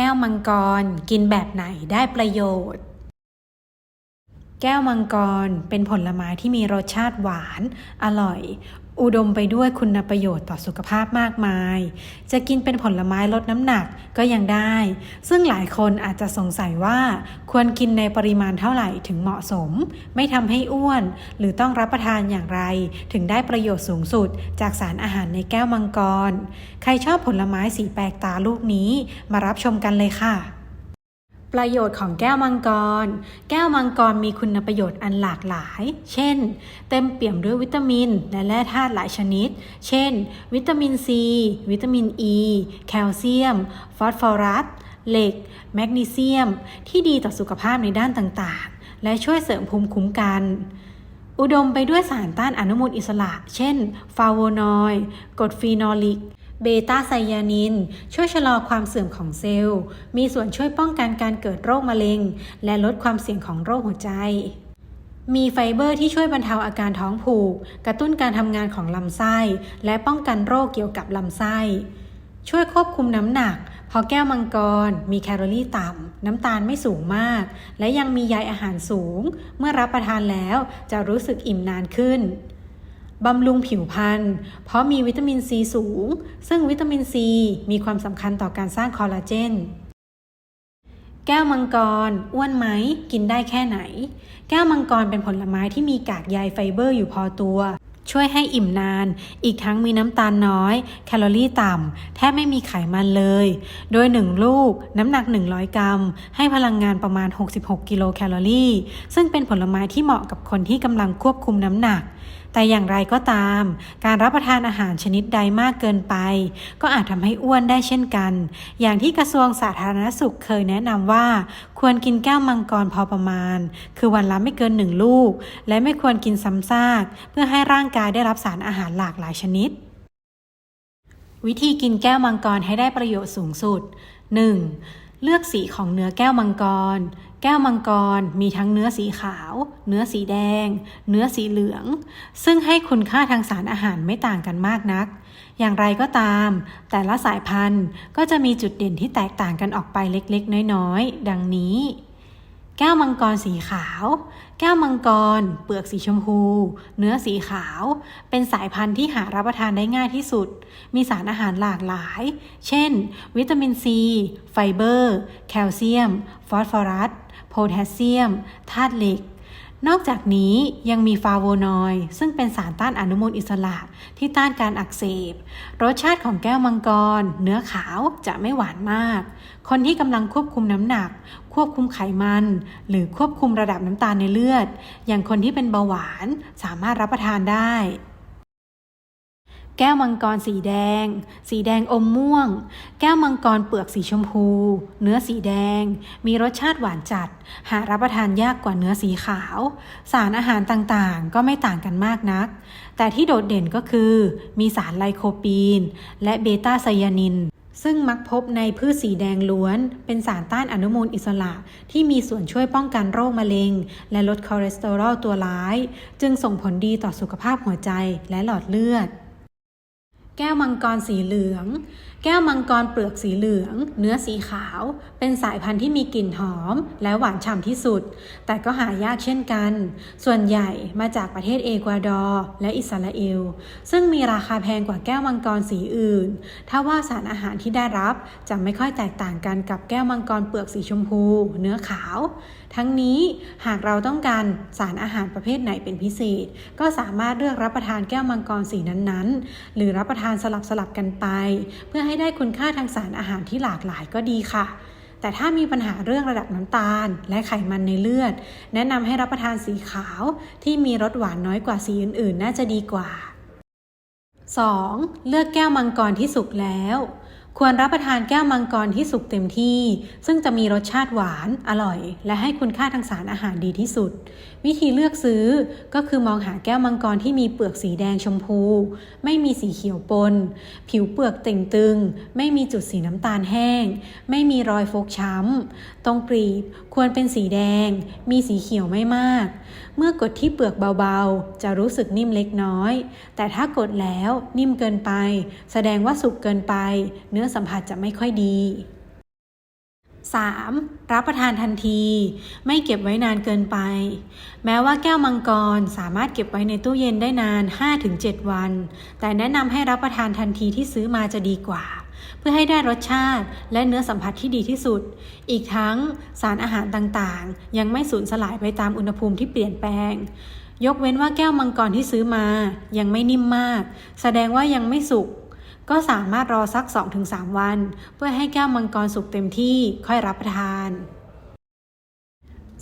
แก้วมังกรกินแบบไหนได้ประโยชน์ แก้วมังกรเป็นผลไม้ที่มีรสชาติหวาน อร่อย อุดมไปด้วยคุณประโยชน์ต่อสุขภาพมากมาย จะกินเป็นผลไม้ลดน้ำหนักก็ยังได้ ซึ่งหลายคนอาจจะสงสัยว่าควรกินในปริมาณเท่าไหร่ถึงเหมาะสม ไม่ทำให้อ้วน หรือต้องรับประทานอย่างไร ถึงได้ประโยชน์สูงสุด จากสารอาหารในแก้วมังกร ใครชอบผลไม้สีแปลกตาลูกนี้ มารับชมกันเลยค่ะ ประโยชน์ของแก้วมังกร แก้วมังกรมีคุณประโยชน์อันหลากหลาย เช่น เต็มเปี่ยมด้วยวิตามิน และแร่ธาตุหลายชนิด เช่น วิตามินซี วิตามินอ e, ีแคลเซียม ฟอสฟอรัส เหล็ก แมกนีเซียม ที่ดีต่อสุขภาพในด้านต่างๆ และช่วยเสริมภูมิคุ้มกัน อุดมไปด้วยสารต้านอนุมูลอิสระ เช่นฟลาโวนอยด์กรดฟีนอลิก เบต้าไซยานิน ช่วยชะลอความเสื่อมของเซลล์ มีส่วนช่วยป้องกันการเกิดโรคมะเร็ง และลดความเสี่ยงของโรคหัวใจ มีไฟเบอร์ที่ช่วยบรรเทาอาการท้องผูก กระตุ้นการทำงานของลำไส้ และป้องกันโรคเกี่ยวกับลำไส้ ช่วยควบคุมน้ำหนักเพราะแก้วมังกร มีแคลอรี่ต่ำ น้ำตาลไม่สูงมาก และยังมีใยอาหารสูง เมื่อรับประทานแล้วจะรู้สึกอิ่มนานขึ้น บำรุงผิวพรรณ เพราะมีวิตามินซีสูง ซึ่งวิตามินซีมีความสำคัญต่อการสร้างคอลลาเจน แก้วมังกร อ้วนไหม กินได้แค่ไหน แก้วมังกรเป็นผลไม้ที่มีกากใยไฟเบอร์อยู่พอตัว ช่วยให้อิ่มนาน อีกทั้งมีน้ำตาลน้อย แคลอรี่ต่ำ แทบไม่มีไขมันเลย โดย 1 ลูก น้ำหนัก 100 กรัม ให้พลังงานประมาณ 66 กิโลแคลอรี่ ซึ่งเป็นผลไม้ที่เหมาะกับคนที่กำลังควบคุมน้ำหนัก แต่อย่างไรก็ตาม การรับประทานอาหารชนิดใดมากเกินไป ก็อาจทำให้อ้วนได้เช่นกัน อย่างที่กระทรวงสาธารณสุขเคยแนะนำว่า ควรกินแก้วมังกรพอประมาณ คือวันละไม่เกินหนึ่งลูก และไม่ควรกินซ้ำซาก เพื่อให้ร่างกายได้รับสารอาหารหลากหลายชนิด วิธีกินแก้วมังกรให้ได้ประโยชน์สูงสุด 1. เลือกสีของเนื้อแก้วมังกร แก้วมังกรมีทั้งเนื้อสีขาว เนื้อสีแดง เนื้อสีเหลือง ซึ่งให้คุณค่าทางสารอาหารไม่ต่างกันมากนัก อย่างไรก็ตาม แต่ละสายพันธุ์ก็จะมีจุดเด่นที่แตกต่างกันออกไปเล็กๆ น้อยๆ ดังนี้ แก้วมังกรสีขาว แก้วมังกร เปลือกสีชมพู เนื้อสีขาว เป็นสายพันธุ์ที่หารับประทานได้ง่ายที่สุด มีสารอาหารหลากหลาย เช่น วิตามินซี ไฟเบอร์ แคลเซียม ฟอสฟอรัส โพแทสเซียม ธาตุเหล็ก นอกจากนี้ยังมีฟลาโวนอยด์ซึ่งเป็นสารต้านอนุมูลอิสระที่ต้านการอักเสบ รสชาติของแก้วมังกร เนื้อขาวจะไม่หวานมาก คนที่กำลังควบคุมน้ำหนัก ควบคุมไขมัน หรือควบคุมระดับน้ำตาลในเลือด อย่างคนที่เป็นเบาหวานสามารถรับประทานได้ แก้วมังกรสีแดง สีแดงอมม่วง แก้วมังกรเปลือกสีชมพู เนื้อสีแดง มีรสชาติหวานจัด หารับประทานยากกว่าเนื้อสีขาว สารอาหารต่างๆ ก็ไม่ต่างกันมากนัก แต่ที่โดดเด่นก็คือ มีสารไลโคปีน และเบต้าไซยานินซึ่งมักพบในพืชสีแดงล้วน เป็นสารต้านอนุมูลอิสระ ที่มีส่วนช่วยป้องกันโรคมะเร็ง และลดคอเลสเตอรอลตัวร้าย จึงส่งผลดีต่อสุขภาพหัวใจและหลอดเลือด แก้วมังกรสีเหลืองแก้วมังกรเปลือกสีเหลือง เนื้อสีขาว เป็นสายพันธุ์ที่มีกลิ่นหอม และหวานฉ่ำที่สุด แต่ก็หายากเช่นกัน ส่วนใหญ่มาจากประเทศเอกวาดอร์และอิสราเอล ซึ่งมีราคาแพงกว่าแก้วมังกรสีอื่น ถ้าว่าสารอาหารที่ได้รับจะไม่ค่อยแตกต่างกันกับแก้วมังกรเปลือกสีชมพู เนื้อขาว ทั้งนี้หากเราต้องการสารอาหารประเภทไหนเป็นพิเศษ ก็สามารถเลือกรับประทานแก้วมังกรสีนั้นๆ หรือรับประทานสลับสลับกันไป เพื่อให้ได้คุณค่าทางสารอาหารที่หลากหลายก็ดีค่ะ แต่ถ้ามีปัญหาเรื่องระดับน้ำตาล และไขมันในเลือด แนะนำให้รับประทานสีขาวที่มีรสหวานน้อยกว่าสีอื่นๆ น่าจะดีกว่า 2. เลือกแก้วมังกรที่สุกแล้ว ควรรับประทานแก้วมังกรที่สุกเต็มที่ ซึ่งจะมีรสชาติหวาน อร่อย และให้คุณค่าทางสารอาหารดีที่สุด วิธีเลือกซื้อก็คือมองหาแก้วมังกรที่มีเปลือกสีแดงชมพู ไม่มีสีเขียวปน ผิวเปลือกเต่งตึง ไม่มีจุดสีน้ำตาลแห้ง ไม่มีรอยฟกช้ำ ตรงกรีบควรเป็นสีแดง มีสีเขียวไม่มาก เมื่อกดที่เปลือกเบาๆ จะรู้สึกนิ่มเล็กน้อย แต่ถ้ากดแล้วนิ่มเกินไป แสดงว่าสุกเกินไป เนื้อสัมผัสจะไม่ค่อยดี 3. รับประทานทันที ไม่เก็บไว้นานเกินไป แม้ว่าแก้วมังกรสามารถเก็บไว้ในตู้เย็นได้นาน 5-7 วัน แต่แนะนำให้รับประทานทันทีที่ซื้อมาจะดีกว่า เพื่อให้ได้รสชาติและเนื้อสัมผัสที่ดีที่สุด อีกทั้งสารอาหารต่างๆ ยังไม่สูญสลายไปตามอุณหภูมิที่เปลี่ยนแปลง ยกเว้นว่าแก้วมังกรที่ซื้อมา ยังไม่นิ่มมาก แสดงว่ายังไม่สุก ก็สามารถรอสัก 2-3 วัน เพื่อให้แก้วมังกรสุกเต็มที่ค่อยรับประทาน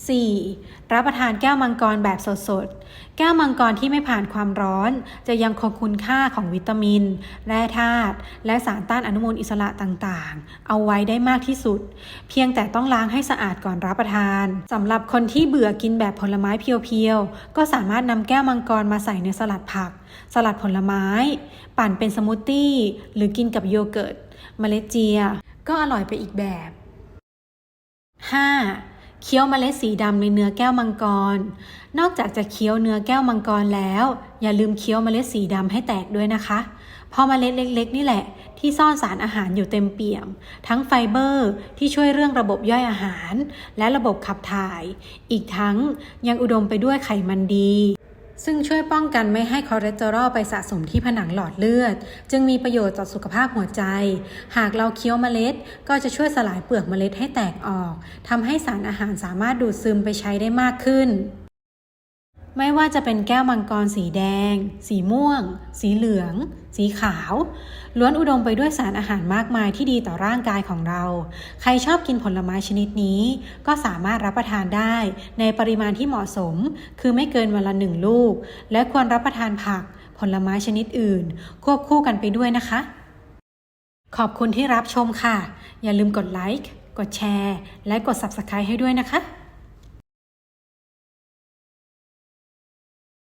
4. รับประทานแก้วมังกรแบบสดๆ แก้วมังกรที่ไม่ผ่านความร้อน จะยังคงคุณค่าของวิตามิน แร่ธาตุ และสารต้านอนุมูลอิสระต่างๆ เอาไว้ได้มากที่สุด เพียงแต่ต้องล้างให้สะอาดก่อนรับประทาน สำหรับคนที่เบื่อกินแบบผลไม้เพียวๆ ก็สามารถนำแก้วมังกรมาใส่ในสลัดผัก สลัดผลไม้ ปั่นเป็นสมูทตี้ หรือกินกับโยเกิร์ต เมล็ดเจีย ก็อร่อยไปอีกแบบ 5. เคี้ยวเมล็ดสีดำในเนื้อแก้วมังกร นอกจากจะเคี้ยวเนื้อแก้วมังกรแล้ว อย่าลืมเคี้ยวเมล็ดสีดำให้แตกด้วยนะคะ เพราะเมล็ดเล็กๆ นี่แหละ ที่ซ่อนสารอาหารอยู่เต็มเปี่ยม ทั้งไฟเบอร์ที่ช่วยเรื่องระบบย่อยอาหาร และระบบขับถ่าย อีกทั้งยังอุดมไปด้วยไขมันดี ซึ่งช่วยป้องกันไม่ให้คอเลสเตอรอลไปสะสมที่ผนังหลอดเลือด จึงมีประโยชน์ต่อสุขภาพหัวใจ หากเราเคี้ยวเมล็ด ก็จะช่วยสลายเปลือกเมล็ดให้แตกออกทำให้สารอาหารสามารถดูดซึมไปใช้ได้มากขึ้น ไม่ว่าจะเป็นแก้วมังกรสีแดง สีม่วง สีเหลือง สีขาว ล้วนอุดมไปด้วยสารอาหารมากมายที่ดีต่อร่างกายของเรา ใครชอบกินผลไม้ชนิดนี้ ก็สามารถรับประทานได้ ในปริมาณที่เหมาะสม คือไม่เกินวันละหนึ่งลูก และควรรับประทานผัก ผลไม้ชนิดอื่น ควบคู่กันไปด้วยนะคะ ขอบคุณที่รับชมค่ะ อย่าลืมกดไลค์ กดแชร์ และกด Subscribe ให้ด้วยนะคะ